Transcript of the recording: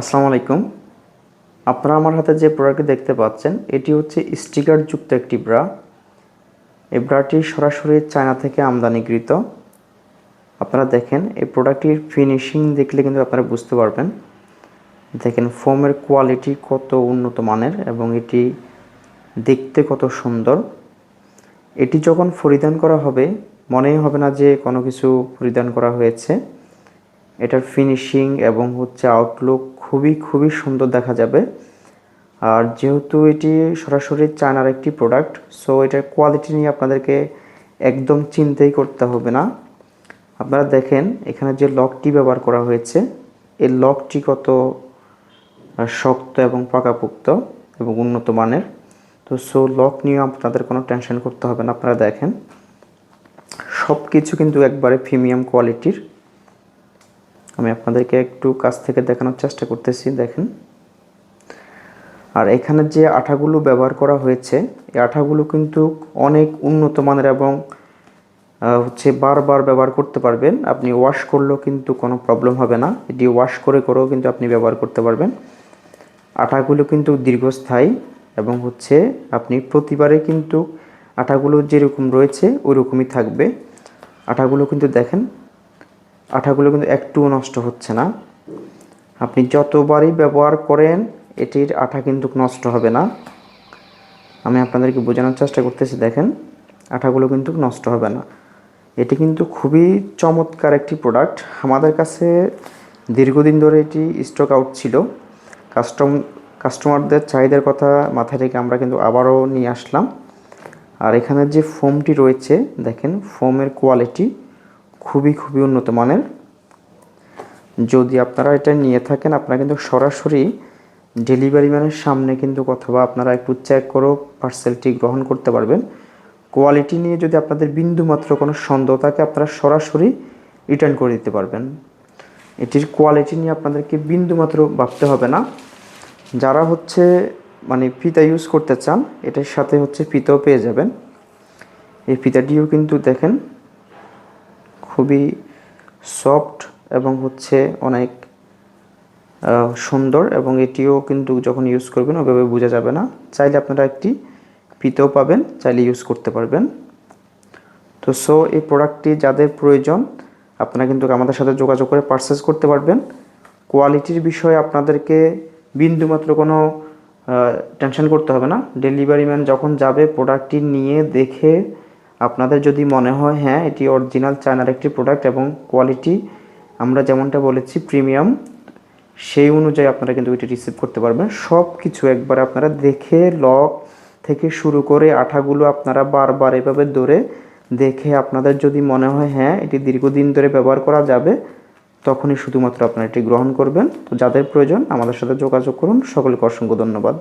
আসসালামু আলাইকুম। আপনারা আমার হাতে যে প্রোডাক্টটি দেখতে পাচ্ছেন, এটি হচ্ছে স্টিকার যুক্ত একটি ব্রা। এই ব্রাটি সরাসরি চায়না থেকে আমদানিকৃত। আপনারা দেখেন, এই প্রোডাক্টটির ফিনিশিং দেখলে কিন্তু আপনারা বুঝতে পারবেন। দেখেন, ফোমের কোয়ালিটি কত উন্নত মানের এবং এটি দেখতে কত সুন্দর। এটি যখন পরিধান করা হবে, মনেই হবে না যে কোনো কিছু পরিধান করা হয়েছে। এটার ফিনিশিং এবং হচ্ছে আউটলুক খুবই খুবই সুন্দর দেখা যাবে। আর যেহেতু এটি সরাসরি চায়নার একটি প্রোডাক্ট সো এটার কোয়ালিটি নিয়ে আপনাদেরকে একদম চিন্তাই করতে হবে না। আপনারা দেখেন, এখানে যে লকটি ব্যবহার করা হয়েছে, এই লকটি কত শক্ত এবং পাকাপোক্ত এবং উন্নত মানের। তো সো লক নিয়ে আপনাদের কোনো টেনশন করতে হবে না, আপনারা দেখেন। সব কিছু কিন্তু একবারে প্রিমিয়াম কোয়ালিটির আমি আপনাদেরকে একটু কাছ থেকে দেখানোর চেষ্টা করতেছি, দেখেন। আর এখানে যে আঠাগুলো ব্যবহার করা হয়েছে, এই আঠাগুলো কিন্তু অনেক উন্নত মানের এবং হচ্ছে বারবার ব্যবহার করতে পারবেন। আপনি ওয়াশ করলেও কিন্তু কোনো প্রবলেম হবে না। এটি ওয়াশ করে করেও কিন্তু আপনি ব্যবহার করতে পারবেন। আঠাগুলো কিন্তু দীর্ঘস্থায়ী এবং হচ্ছে আপনি প্রতিবারে কিন্তু আঠাগুলো যেরকম রয়েছে ওই রকমই থাকবে। আঠাগুলো কিন্তু দেখেন আঠাগুলো কিন্তু একটুও নষ্ট হচ্ছে না। আপনি যতবারই ব্যবহার করেন, এটির আঠা কিন্তু নষ্ট হবে না। আমি আপনাদেরকে বোঝানোর চেষ্টা করতেছি, দেখেন, আঠাগুলো কিন্তু নষ্ট হবে না। এটি কিন্তু খুবই চমৎকার একটি প্রোডাক্ট আমাদের কাছে দীর্ঘদিন ধরে এটি স্টক আউট ছিল। কাস্টম কাস্টমারদের চাহিদার কথা মাথায় রেখে আমরা কিন্তু আবারও নিয়ে আসলাম। আর এখানে যে ফোমটি রয়েছে, দেখেন ফোমের কোয়ালিটি খুবই খুবই উন্নত মানের। যদি আপনারা এটা নিয়ে থাকেন, আপনারা কিন্তু সরাসরি ডেলিভারি ম্যানের সামনে কিন্তু অথবা আপনারা একটু চেক করেও পার্সেলটি গ্রহণ করতে পারবেন। কোয়ালিটি নিয়ে যদি আপনাদের বিন্দু মাত্র কোনো সন্দেহ থাকে, আপনারা সরাসরি রিটার্ন করে দিতে পারবেন। এটির কোয়ালিটি নিয়ে আপনাদেরকে বিন্দু মাত্র ভাবতে হবে না। যারা হচ্ছে মানে ফিতা ইউজ করতে চান, এটার সাথে হচ্ছে ফিতাও পেয়ে যাবেন। এই ফিতাটিও কিন্তু দেখেন খুবই সফট এবং হচ্ছে অনেক সুন্দর এবং এটিও কিন্তু যখন ইউজ করবেন ওইভাবে বোঝা যাবে না। চাইলে আপনারা একটি পিতেও পাবেন, চাইলে ইউজ করতে পারবেন। তো সো এই প্রোডাক্টটি যাদের প্রয়োজন, আপনারা কিন্তু আমাদের সাথে যোগাযোগ করে পারচেস করতে পারবেন। কোয়ালিটির বিষয়ে আপনাদেরকে বিন্দুমাত্র কোনো টেনশন করতে হবে না। ডেলিভারি ম্যান যখন যাবে প্রোডাক্টটি নিয়ে দেখে আপনাদের যদি মনে হয় হ্যাঁ এটি অরিজিনাল চায়নার একটি প্রোডাক্ট এবং কোয়ালিটি আমরা যেমনটা বলেছি প্রিমিয়াম সেই অনুযায়ী আপনারা কিন্তু এটি রিসিভ করতে পারবেন। সব কিছু একবার আপনারা দেখে লক থেকে শুরু করে আঠাগুলো আপনারা বারবার এভাবে ধরে দেখে আপনাদের যদি মনে হয় হ্যাঁ এটি দীর্ঘদিন ধরে ব্যবহার করা যাবে, তখনই শুধুমাত্র আপনারা এটি গ্রহণ করবেন। তো যাদের প্রয়োজন, আমাদের সাথে যোগাযোগ করুন। সকলকে অসংখ্য ধন্যবাদ।